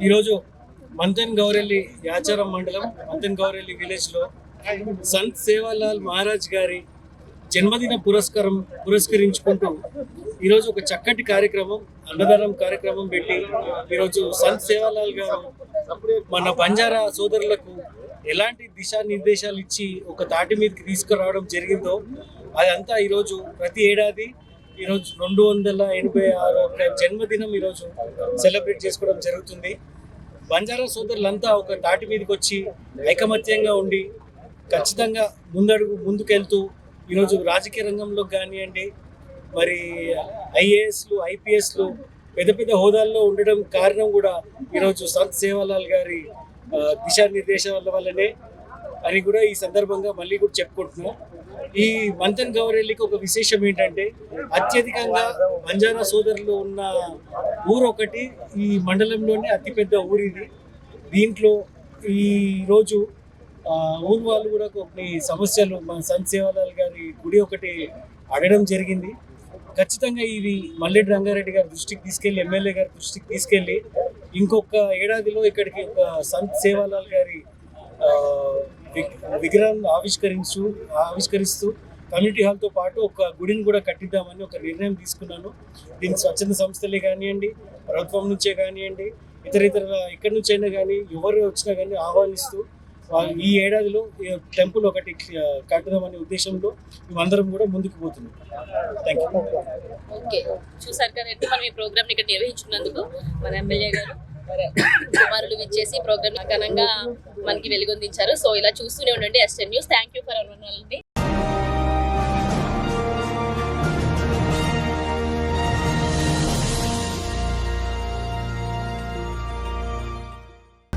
ఈరోజు మంతెన్ గౌరెల్లి యాచారం మండలం మంతన్ గౌరెల్లి విలేజ్లో సంత్ సేవాలాల్ మహారాజ్ గారి జన్మదిన పురస్కారం పురస్కరించుకుంటూ ఈరోజు ఒక చక్కటి కార్యక్రమం అన్నదానం కార్యక్రమం పెట్టి ఈరోజు సంత్ సేవాలాల్ గారు మన బంజారా సోదరులకు ఎలాంటి దిశానిర్దేశాలు ఇచ్చి ఒక తాటి మీదకి తీసుకురావడం జరిగిందో అదంతా ఈరోజు ప్రతి ఏడాది ఈరోజు రెండు వందల ఎనభై ఆరు జన్మదినం ఈరోజు సెలబ్రేట్ చేసుకోవడం జరుగుతుంది. బంజారా సోదరులంతా ఒక తాటి మీదకి వచ్చి ఐకమత్యంగా ఉండి ఖచ్చితంగా ముందడుగు ముందుకెళ్తూ ఈరోజు రాజకీయ రంగంలో కానివ్వండి మరి ఐఏఎస్లు ఐపీఎస్లు పెద్ద పెద్ద హోదాల్లో ఉండడం కారణం కూడా ఈరోజు సంత్ సేవాలాల్ గారి దిశానిర్దేశాల వల్లనే అని కూడా ఈ సందర్భంగా మళ్ళీ కూడా చెప్పుకుంటున్నాం. ఈ మంతన్ గౌరెల్లికి ఒక విశేషం ఏంటంటే అత్యధికంగా బంజారా సోదరులు ఉన్న ఊరు ఒకటి ఈ మండలంలోనే అతిపెద్ద ఊరు ఇది దీంట్లో ఈరోజు ఊరు వాళ్ళు కూడా కొన్ని సమస్యలు మన సంత్ గారి గుడి ఒకటి అడగడం జరిగింది. ఖచ్చితంగా ఇది మల్లెడ్డి రంగారెడ్డి గారి దృష్టికి తీసుకెళ్ళి ఎమ్మెల్యే గారి దృష్టికి తీసుకెళ్ళి ఇంకొక ఏడాదిలో ఇక్కడికి ఒక సంత్ సేవాలాల్ గారి విగ్రహం ఆవిష్కరించు ఆవిష్కరిస్తూ కమ్యూనిటీ హాల్తో పాటు ఒక గుడిని కూడా కట్టిద్దామని ఒక నిర్ణయం తీసుకున్నాను. దీనికి స్వచ్ఛంద సంస్థలే కానివ్వండి ప్రభుత్వం నుంచే కానివ్వండి ఇతర ఇతర ఎక్కడి నుంచి అయినా కానీ ఎవరు వచ్చినా కానీ ఆహ్వానిస్తూ ఈ ఏడాదిలో టెంపుల్ ఒకటి ఆ, ఉద్దేశంతో ఉద్దేశంలో మేమందరం కూడా ముందుకు పోతున్నాం. Thank you okay. చూసారు కదండి మనం ఈ ప్రోగ్రామ్ ఇక్కడ నిర్వహించినందుకు మన ఎమ్మెల్యే గారు. కుమారులు విచ్చేసి ప్రోగ్రామ్ ఘనంగా మనకి వెలుగొందించారు. సో ఇలా చూస్తూనే ఉండండి SN news thank you for our